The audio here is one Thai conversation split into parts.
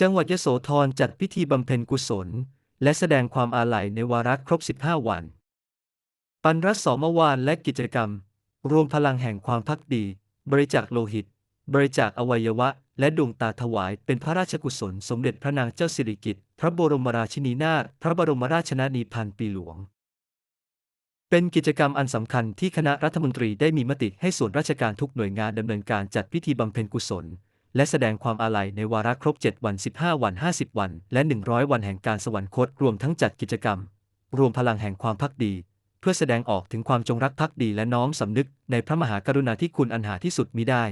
จังหวัดยโสธรจัดพิธีบำเพ็ญกุศล และแสดงความอาลัยในวาระครบ 15 วัน ปันรัศมวานและกิจกรรม รวมพลังแห่งความพักดี บริจาคโลหิต บริจาคอวัยวะ และดวงตาถวายเป็นพระราชกุศล สมเด็จพระนางเจ้าสิริกิติ์พระบรมราชินีนาถพระบรมราชชนนีพันปีหลวง เป็นกิจกรรมอันสำคัญที่คณะรัฐมนตรีได้มีมติให้ส่วนราชการทุกหน่วยงานดำเนินการจัดพิธีบำเพ็ญกุศล และแสดงความอาลัยในวาระครบ 7 วัน 15 วัน 50 วัน และ 100 วันแห่งการสวรรคต รวมทั้งจัดกิจกรรม รวมพลังแห่งความพักดี เพื่อแสดงออกถึงความจงรักภักดีและน้อมสำนึกในพระมหากรุณาธิคุณอันหาที่สุดมิได้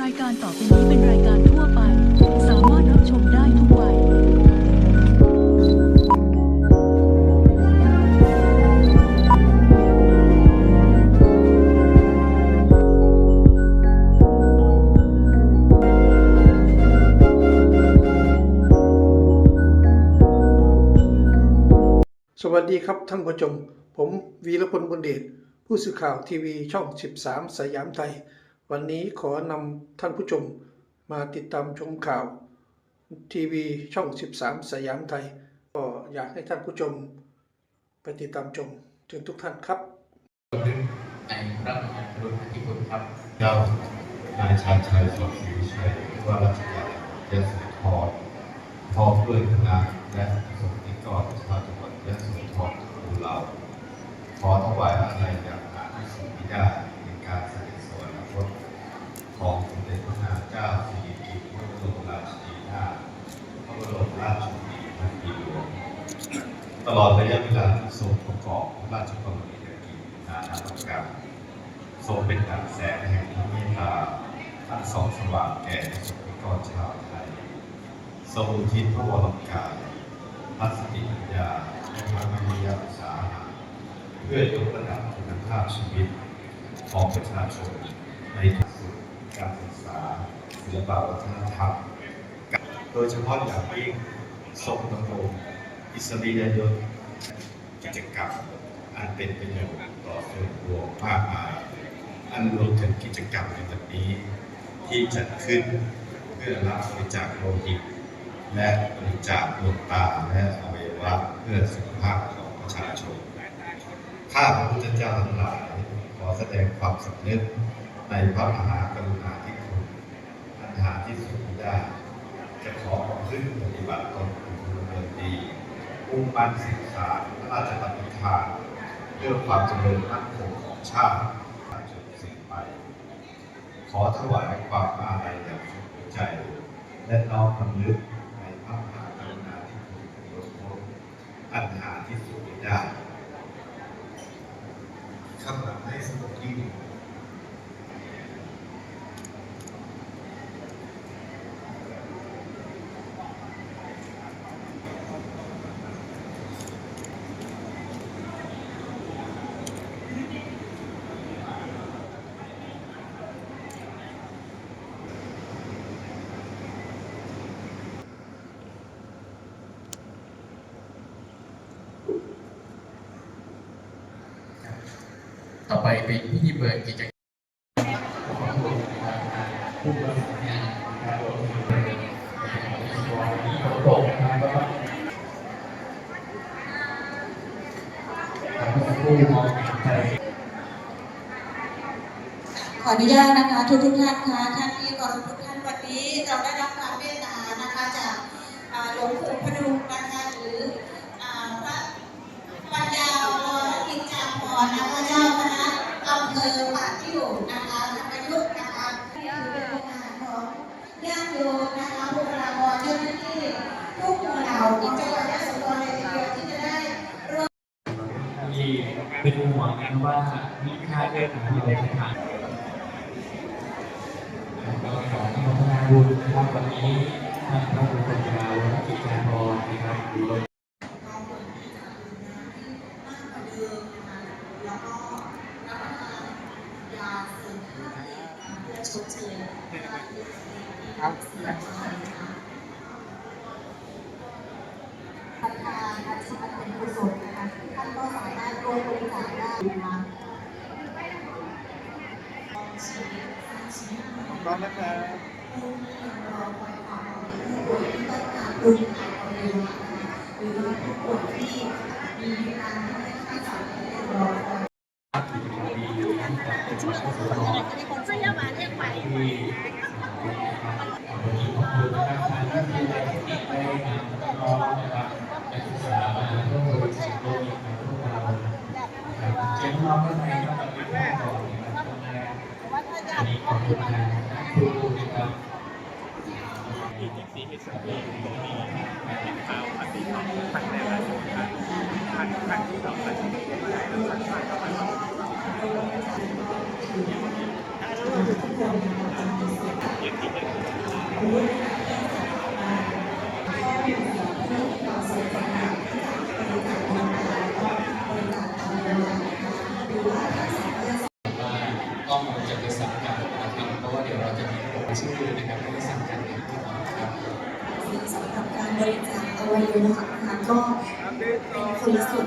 รายการต่อไปนี้เป็นรายการทั่วไป สามารถรับชมได้ทุกวัย สวัสดีครับท่านผู้ชม ผมวีรพลบุญเดชผู้สื่อข่าวทีวีช่อง 13 สยามไทย วันนี้ขอนำท่านผู้ชมมาติดตามชมข่าวทีวีช่อง 13 สยามไทย ก็อยากให้ท่านผู้ชมไปติดตามชมเชิญทุกท่านครับในพระมหากรุณาธิคุณครับเจ้านายชาญชัยสดศรีวิชัยว่าราชการยะโสธรพร้อมด้วยคณะและสมนิกรชาวจังหวัดยะโสธรทุกหมู่เหล่าข อถวายอาลัยอย่างหาที่สุดมิได้ในการเสด็จสวรรคตของสมเด็จพระนางเจ้าสิริกิติ์พระบรมราชินีนาถพระบรมราชชนนีพันปีหลวงตลอดระยะเวลาที่ทรงประกอบพระราชกรณียกิจนานาประการทรงเป็นดั่งแสงแห่งพระเมตตาอันส่องสว่างแก่ประสบนิกรชาวไทยทรงอุทิศพระวรกายพัสติปัญญาและพระมณียา เพื่อยกระดับคุณภาพชีวิตของประชาชนในทุกส่วนการศึกษาศิลปวัฒนธรรมโดยเฉพาะอย่างยิ่งทรงดำรงอิสริยยศกิจกรรมอันเป็นประโยชน์ต่อส่วนรวมมากมายอันรวมถึงกิจกรรมในวันนี้ ที่จัดขึ้นเพื่อรับบริจาคโลหิตและบริจาคดวงตาและอวัยวะเพื่อสุขภาพของประชาชน ข้าพระพุทธเจ้าทั้งหลาย ขอแสดงความสำนึกในพระมหากรุณาธิคุณอันหาที่สุดได้ จะขอประพฤติปฏิบัติตนเป็นพลเมืองดีมุ่งมั่นศึกษาพระราชปณิธานเพื่อความเจริญมั่นคงของชาติจนสิ้นไป ขอถวายความอาลัยอย่างสุดใจ และน้อมรำลึกในพระมหากรุณาธิคุณอันหาที่สุดได้ข้างหลัง ใไปเป็นพิธีเปิดกิจกรรมของผู้บริหารงานนะครับผมที่เขาตกนะครับทำให้ผู้มองไปขออนุญาตนะคะทุกทุกท่านคะท่านที่เคารพทุกท่านวันนี้เราได้รับความเมตตานะคะจากอ่าหลวงปู่พดุงนะคะหรืออ่าพระปัญญาวรกิจจาภรณ์นะคะเจ้าคณะอำเภอป่าติ้วนะคะธรรมยุทธ์นะคะที่ถือเป็นโอกาสของญาติโยมนะคะบุคลากรเจ้าหน้าที่ทุกหมู่เหล่าของจังหวัดยะโสธรเลยทีเดียวที่จะได้ร่วมที่เป็นห่วงกันว่ามีค่าเลือดของเราไม่ผ่านก็ขออนุโมทนาบุญนะครับวันนี้ท่านพระครูปัญญาวรกิจจารณ์นะครับ ราเสียไปนะคระธานอาชีพเป็นกุศลนะคะท่านก็สามารถร่วมบริจาคได้นะคะตสร้างชีวิตใหม่พร้อมนะครับ จาคอวัยวะนะคะก็เป็นคนละส่วน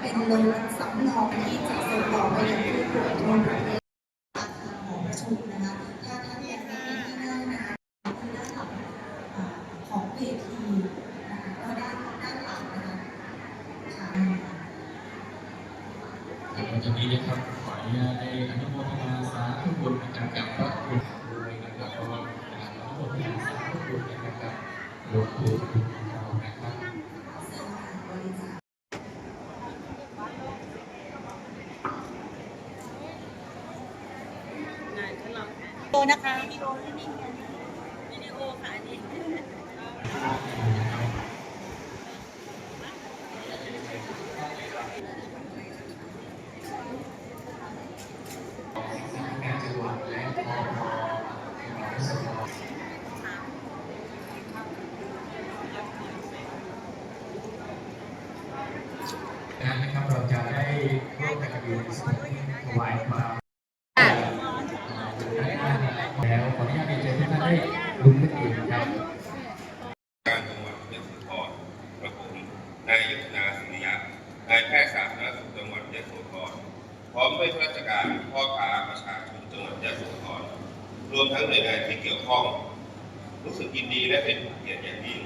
เป็นเงินสำรองที่จะส่งต่อไปยังผู้ป่วยทั่วประเทศอาคารหอประชุมนะคะถ้าท่านอยากได้ที่นั่งนะคะที่ด้านหลังอ่าของเวทีนะคะก็ด้านด้านหลังนะคะค่ะ หลังจากนี้นะครับขออนุญาตได้อนุโมทนาสาธุบุญนะครับกับพระคุณด้วยนะครับเพราะว่าการอนุโมทนาสาธุบุญนะครับกับหลวงปู่ของเรานะครับ โตนะคะวิดีโอนิ่งๆวิดีโอค่ะอันนี้ งานจังหวัดและพอการนะครับเราจะได้ร่วมกันอยู่ในส่วนที่ถวายความแล้วขออนุญาต เรียนเชิญทุกท่านได้ลุกขึ้นยืนครับการจังหวัดยะโสธรกระผมนายยุทธนาสุริยะนายแพทย์สาธารณสุขจังหวัดยะโสธรพร้อมด้วยข้าราชการพ่อค้าประชาชนจังหวัดยะโสธรรวมทั้งหน่วยงานที่เกี่ยวข้อง รู้สึกยินดีและเป็นเกียรติอย่างยิ่ง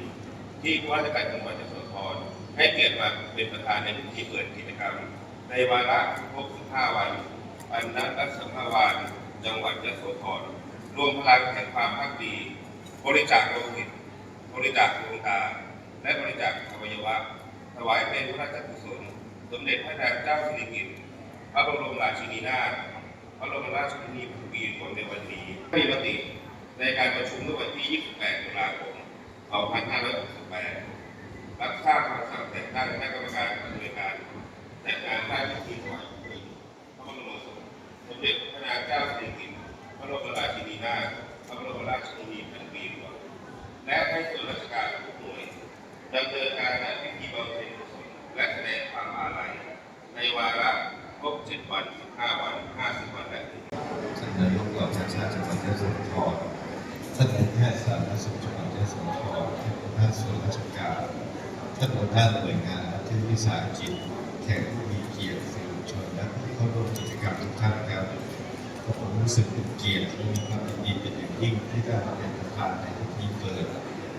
ที่ผู้ว่าราชการจังหวัดยะโสธรให้เกียรติมาเป็นประธานในพิธีเปิดกิจกรรม ในวาระครบ15วันปันนัรัศมาวานจังหวัดยะโสธร รวมพลังแห่งความพักดี บริจาคโลหิต บริจาคดวงตา และบริจาคอวัยวะ ถวายเป็นพระราชกุศล สมเด็จพระนางเจ้าสิริกิติ์พระบรมราชินีนาถพระบรมราชชนนีพันปีผลในวันนี้มีมติในการประชุมเมื่อวันที่ 28 ตุลาคม 2568 รับทราบคำสั่งแต่งตั้งคณะกรรมการดำเนินการแต่งงานด้านพิธีถวายเพลิงพระบรมศพสมเด็จพระนางเจ้าสิริกิติ์ ระบรมราชินีนาถพระบรมราชชนนีพันปีหลวงและให้ส่วนราชการทุกหน่วยดำเนินการและพิธีบำเพ็ญกุศลและแสดงความอาลัยในวาระครบ7วัน15วัน50วันและท่านนายกเหล่าชาติชาติจังหวัดยะโสธรท่านนายแพทย์สาธารณสุขจังหวัดยะโสธรท่านหัวหน้าส่วนราชการท่านหัวหน้าหน่วยงานที่วิสาหกิจแขกผู้มีเกียรติสื่อมวลชนและผู้เข้าร่วมกิจกรรมทุกท่านครับ ก็ผมรู้สึกเป็นเกียรติและมีความยินดีเป็นอย่างยิ่งที่ได้มาเป็นประธานในพิธีเปิด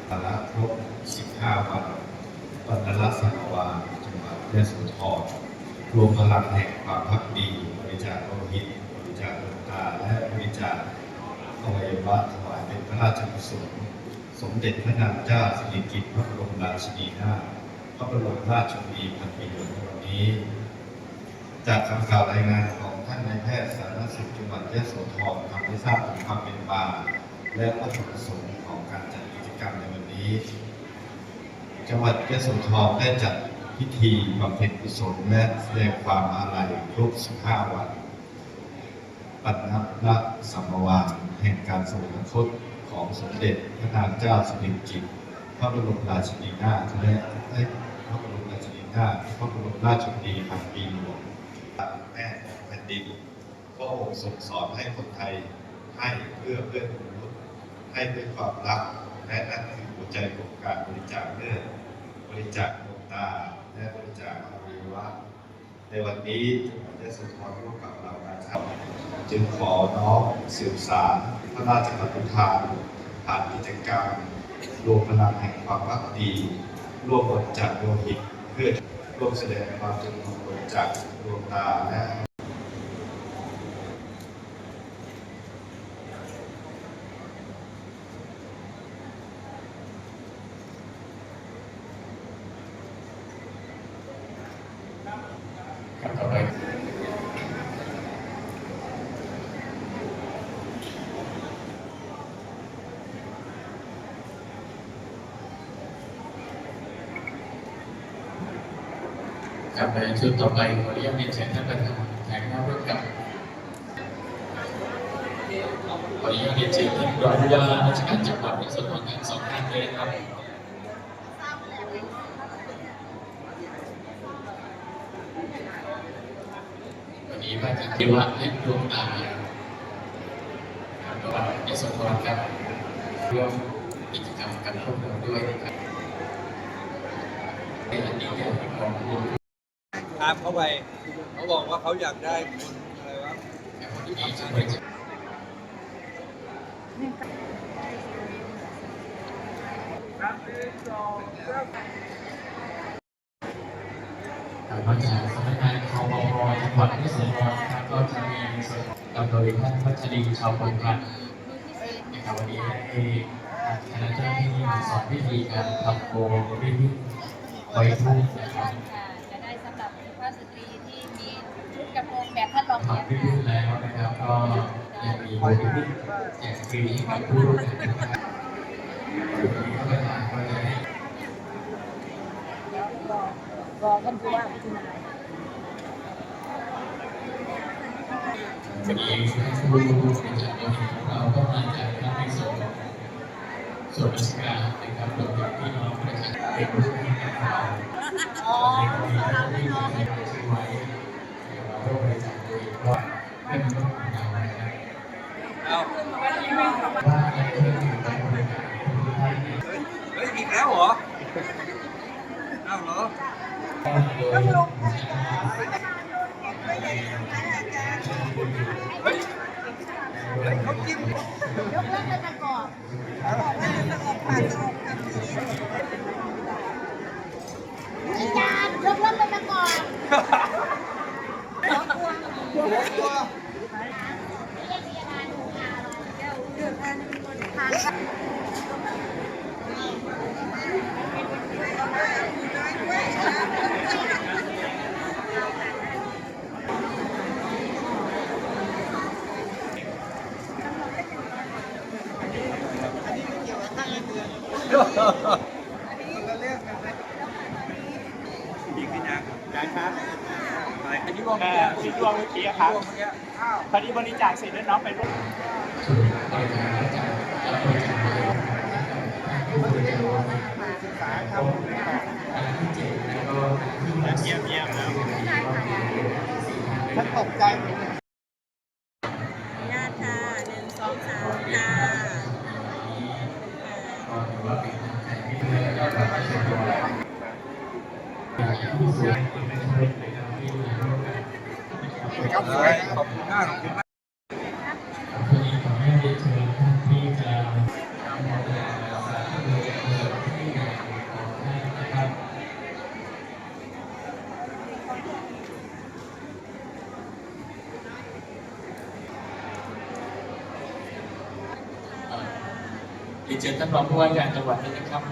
วาระครบ 15 วันวันนรัสมวาจังหวัดยะโสธรรวมพลังแห่งความพักดีบริจาคโลหิตบริจาคดวงตาและบริจาคอวัยวะถวายเป็นพระราชกุศลสมเด็จพระนางเจ้าสิริกิติ์พระบรมราชินีนาถพระบรมราชชนนีพันปีหลวงในวันนี้ จากคำกล่าวรายงานของ นนายแพทย์สาธารณสุขจังหวัดยะโสธรทำให้ทราบถึงความเป็นมาและวัตถุประสงค์ของการจัดกิจกรรมในวันนี้ จังหวัดยะโสธรได้จัดพิธีบำเพ็ญกุศลและแสดงความอาลัยครบ 15 วัน ปัณณสัมมวานแห่งการสวรรคตของสมเด็จพระนางเจ้าสิริกิติ์พระบรมราชินีนาถและพระบรมราชินีนาถพระบรมราชชนนีพันปีหลวง แม่ของแผ่นดินพระองค์ทรงสอนให้คนไทยให้เพื่อเพื่อนมนุษย์ให้ด้วยความรักและนั่นคือหัวใจของการบริจาคเลือดบริจาคดวงตาและบริจาคอวัยวะในวันนี้จังหวัดยะโสธรร่วมกับเรานะครับจึงขอน้อมสืบสารพระราชปฏิภาณผ่านกิจกรรมรวมพลังแห่งความรักดีร่วมบริจาคโลหิตเพื่อร่วมแสดงความจงรักบริจาค วงตาและ ครับต่อไป ครับในชุดต่อไปขออนุญาตเรียนเชิญท่านประธานแทนหน้าร่วมกับขออนุญาตเรียนเชิญท่านรองผู้ว่าราชการจังหวัดยะโสธรทั้งสองท่านเลยนะครับวันนี้มาจากที่วัดและดวงตาครับจังหวัดยโสธรครับร่วมกิจกรรมกับพวกเราด้วยนะครับเป็นอันยิ่งใหญ่ของคุณามเขาไปเขาบอกว่าเขาอยากได้คนอะไรวะแต่วันนี้จะบริจาคครับนอกจากสำนักงานคอปพจังหวัดยโสธรครับก็จะมีในส่วนของโดยท่านพัชรีชาวพงพันนะครับวันนี้ให้คณะเจ้าหน้าที่มาสอนวิธีการทำโบริวิไวทุกนะครับ จะได้สำหรับสุภาพสตรีที่มีชุดกระ โปรงแบบท่านรองเนี้ยทำวิวิแล้วนะครับก็ยังมีโบริวิแจกฟรีให้กับผู้ร่วมงานนะครับวันนี้ก็จะก็จะให้รอท่านผู้ว่าพิจารณาวันนี้ผู้ร่วมงานของเราก็มาจากทั้งในส่วนของส่วนราชการนะครับรวมถึงพี่น้องประชาชนเป็นผู้ที่ให้เราอ๋อเราไม่น้องช่วยเราร่วมบริจาคโดยว่าให้มันต้องของเรานะครับ เอา ว่าในเรื่องของการบริการทุกท่าน เฮ้ยอีกแล้วเหรอ เอาเหรอ ก็โดย เฮ้ยเฮ้ยเขาจิ้ม ยกเลิกเป็นประกอบมีการยกเลิกเป็นประกอบ อีกทีนะยายครับ อะไรอันนี้วงเอ่ดวงเมื่อกี้ครับวงเมื่อกี้ครับพอดีบริจาคเสร็จแล้วน้องไปร่วมส่วนบริกาะจัดรับบริจาคโดยผู้บริจาคการเจ็ดแล้วก็ที่เยี่ยมเยี่ยมแล้วญาติค่ะห เชิญท่านรองผู้ว่าการจังหวัดเลยนะครับ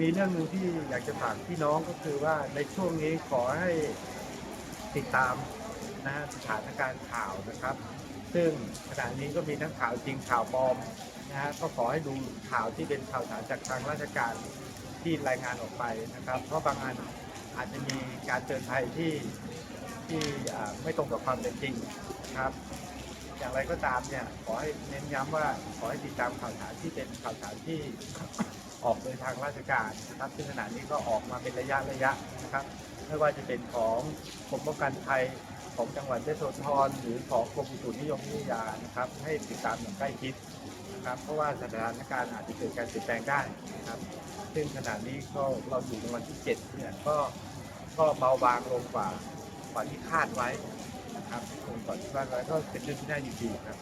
มีเรื่องหนึ่งที่อยากจะฝากพี่น้องก็คือว่าในช่วงนี้ขอให้ติดตามนะฮะสถานการณ์ข่าวนะครับ ซึ่งขณะนี้ก็มีทั้งข่าวจริงข่าวปลอมนะฮะก็ขอให้ดูข่าวที่เป็นข่าวสารจากทางราชการที่รายงานออกไปนะครับ เพราะบางอันอาจจะมีการเตือนภัยที่ที่ไม่ตรงกับความเป็นจริงนะครับ อย่างไรก็ตามเนี่ยขอให้เน้นย้ำว่าขอให้ติดตามข่าวสารที่เป็นข่าวสารที่ออกโดยทางราชการนะครับซึ่งขณะนี้ก็ออกมาเป็นระยะระยะนะครับ ไม่ว่าจะเป็นของกรมป้องกันภัยของจังหวัดยโสธรหรือของกรมอุตุนิยมวิทยานะครับ ให้ติดตามอย่างใกล้ชิดนะครับ เพราะว่าสถานการณ์อาจจะเกิดการเปลี่ยนแปลงได้นะครับ ซึ่งขณะนี้ก็เราอยู่ในวันที่7เนี่ยก็ก็เบาบางลงกว่ากว่าที่คาดไว้ ครับลงกว่าที่คาดไว้ก็เป็นเรื่องที่น่ายินดีครับ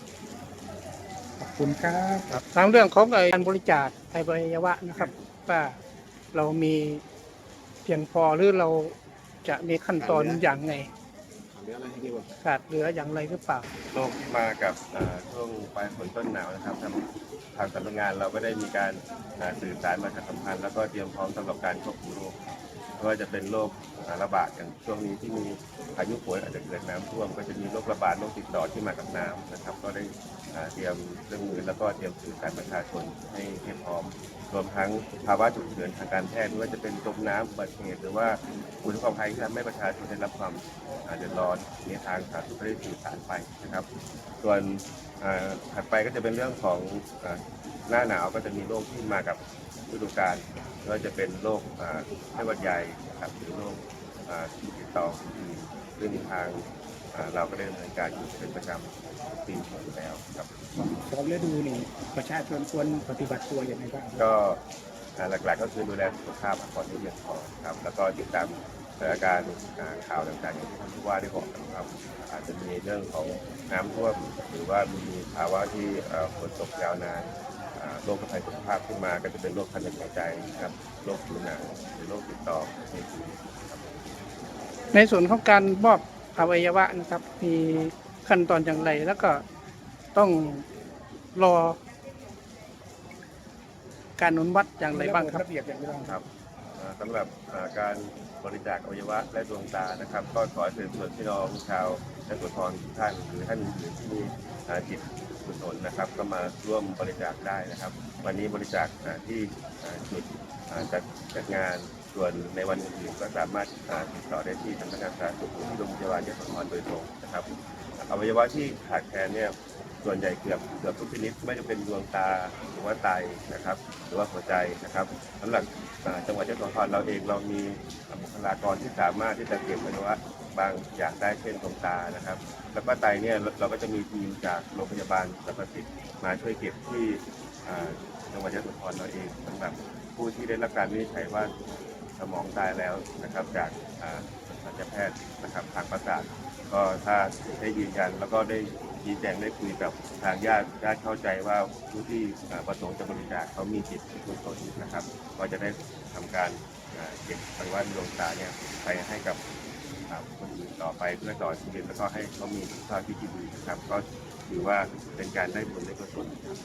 ขอบคุณครับ ทางเรื่องของการบริจาคไอวัยวะนะครับ ว่าเรามีเพียงพอหรือเราจะมีขั้นตอนอย่างไงขาดเหลืออย่างไรหรือเปล่า โรคที่มากับเอ่อช่วงปลายฝนต้นหนาวนะครับทางทางสำนักงานเราก็ได้มีการเอ่อสื่อสารประชาสัมพันธ์แล้วก็เตรียมพร้อมสำหรับการควบคุมโรคไม่ว่าจะเป็นโรค อ่าระบาดอย่างช่วงนี้ที่มีพายุฝนอาจจะเกิดน้ำท่วม ก็จะมีโรคระบาดโรคติดต่อที่มากับน้ำนะครับ ก็ได้เตรียมเครื่องมือแล้วก็เตรียมสื่อสารประชาชนให้ให้พร้อม รวมทั้งภาวะฉุกเฉินทางการแพทย์ไม่ว่าจะเป็นจมน้ำอุบัติเหตุหรือว่าอุทกภัยที่ทำให้ประชาชนได้รับความเดือดร้อนในทางสาธารณสุขได้สื่อสารไปนะครับ ส่วนถัดไปก็จะเป็นเรื่องของหน้าหนาวก็จะมีโรคที่มากับฤดูกาลไม่ว่าจะเป็นโรคไข้หวัดใหญ่นะครับหรือโรค ติดต่ออื่นซึ่งทางอ่าเราก็ได้ดำเนินการอยู่เป็นประจำปีอยู่แล้วครับสองฤดูนี่ประชาชนควรปฏิบัติตัวอย่างไรบ้างก็อ่าหลักๆก็คือดูแลสุขภาพพักผ่อนให้เพียงพอครับแล้วก็ติดตามสถานการณ์อ่าข่าวต่างๆอย่างที่ท่านผู้ว่าได้บอกนะครับ อาจจะมีเรื่องของน้ำท่วมหรือว่ามีภาวะที่เอ่อฝนตกยาวนานอ่าโรคภัยสุขภาพขึ้นมาก็จะเป็นโรคทางเดินหายใจนะครับโรคผิวหนังหรือโรคติดต่อในผิว ในส่วนของการมอบอวัยวะนะครับ มีขั้นตอนอย่างไร แล้วก็ต้องรอ การอนุมัติอย่างไรบ้างครับครับเอ่อสำหรับเอ่อการบริจาคอวัยวะและดวงตานะครับ ก็ขอเชิญชวนพี่น้องชาวและสุทรทุกท่านหรือท่านอื่นๆที่มีเอ่อจิตกุศลนะครับ ก็มาร่วมบริจาคได้นะครับ วันนี้บริจาคเอ่อที่เอ่อจุดเอ่อจัดจัดงาน ส่วนในวันอื่นก็สามารถติดต่อได้ที่สำนักงานสาธารณสุขที่โรงพยาบาลยะโสธรโดยตรงนะครับอวัยวะที่ขาดแคลนเนี่ยส่วนใหญ่เกือบเกือบทุกชนิดไม่ว่าจะเป็นดวงตาหรือว่าไตนะครับ หรือว่าหัวใจนะครับสำหรับจังหวัดยะโสธรเราเองเรามีบุคลากรที่สามารถที่จะเก็บอวัยวะบางอย่างได้เช่นดวงตานะครับ แล้วก็ไตเนี่ยเราก็จะมีทีมจากโรงพยาบาลสรรพสิทธิ์มาช่วยเก็บที่จังหวัดยะโสธรเราเองสำหรับผู้ที่ได้รับการวินิจฉัยว่า สมองตายแล้วนะครับจากอ่าสัญญแพทย์นะครับทางประสาทก็ถ้าได้ยืนยันแล้วก็ได้ชี้แจงได้คุยกับทางญาติญาติเข้าใจว่าผู้ที่ประสงค์จะบริจาคเขามีจิตกุศลนะครับ ก็จะได้ทำการเก็บไปว่าดวงตาเนี่ยไปให้กับคนอื่นต่อไปเพื่อต่อชีวิตแล้วก็ให้เขามีสุขภาพที่ดีนะครับ ก็ถือว่าเป็นการได้บุญได้กุศลครับ